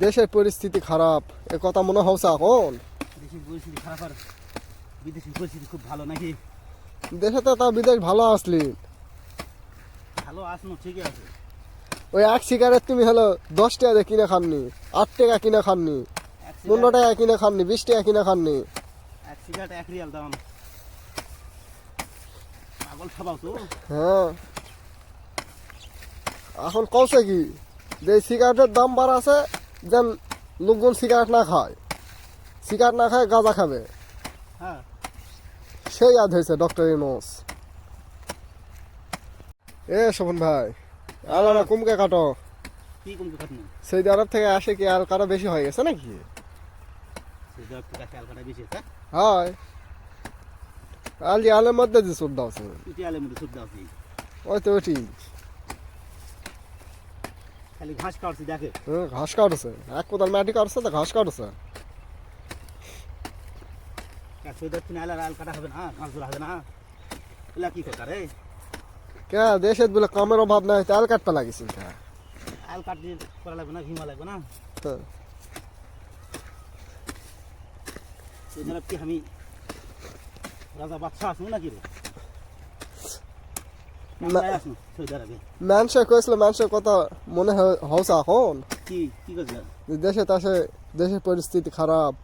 দেশের পরিস্থিতি খারাপ। এ কথা মনে হচ্ছে এখন? দেশের পরিস্থিতি খারাপ আর বিদেশের পরিস্থিতি খুব ভালো নাকি? দেশে তো তা বিদেশ ভালো আসলি। ভালো আসনো ঠিকই আছে। ওই এক সিগারেট তুমি হলো দশ টাকা দিয়ে কিনে খাননি আট টাকা কিনে খাননি পনেরো টাকা কিনে খাননি বিশ টাকা কিনে খাননি। এক সিগারেট এক রিয়াল দাম। পাগল খাবাও তো। হ্যাঁ। এখন কৌছে কি? যে সিগারেটের দাম বাড়াছে যেন লোকজন সিগারেট না খায়। সিগারেট না খায় গাঁজা খাবে। হ্যাঁ। সেই ইয়াদ হয়েছে ডক্টর ইনোস এ শোভন ভাই আলাদা কুমকে কাটো। কি কমকে খাটনি সৌদি আরব থেকে আসে কি আর কারও বেশি হয়ে গেছে নাকি? সেই বেশি হয়। আলি আলের মধ্যে যে সুদ দাও মধ্যে ওই তো ওটি খালি ঘাস কাটছি দেখে হ্যাঁ, ঘাস কাটছে এক কোদাল মাটি কাটছে তো ঘাস কাটছে সৈদার তুমি আলার আল কাটা হবে না ঘাস ধরা হবে না এলা কি কথা রে কে দেশের বলে কামের অভাব নাই তেল কাটতে লাগিস আল কাট দিয়ে করা লাগবে না ঘিমা লাগবে না সেই জন্য কি আমি রাজা বাদশাহ আসবো নাকি রে সৌদি কয়েছিল মানুষের কথা মনে হয়- হচ্ছে এখন? কি কি দেশে তাসে দেশের পরিস্থিতি খারাপ।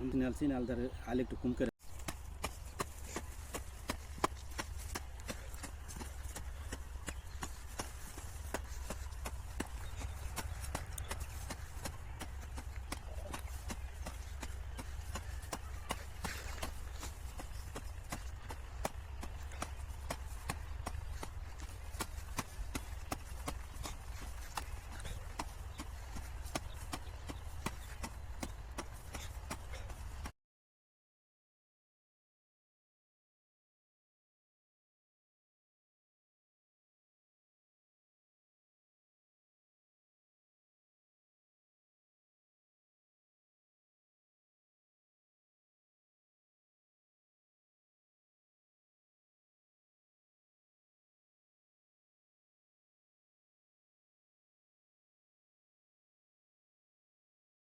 এবার এগিয়ে যা ইঞ্জিনিয়ার সিন আলদার আল একটু কম করে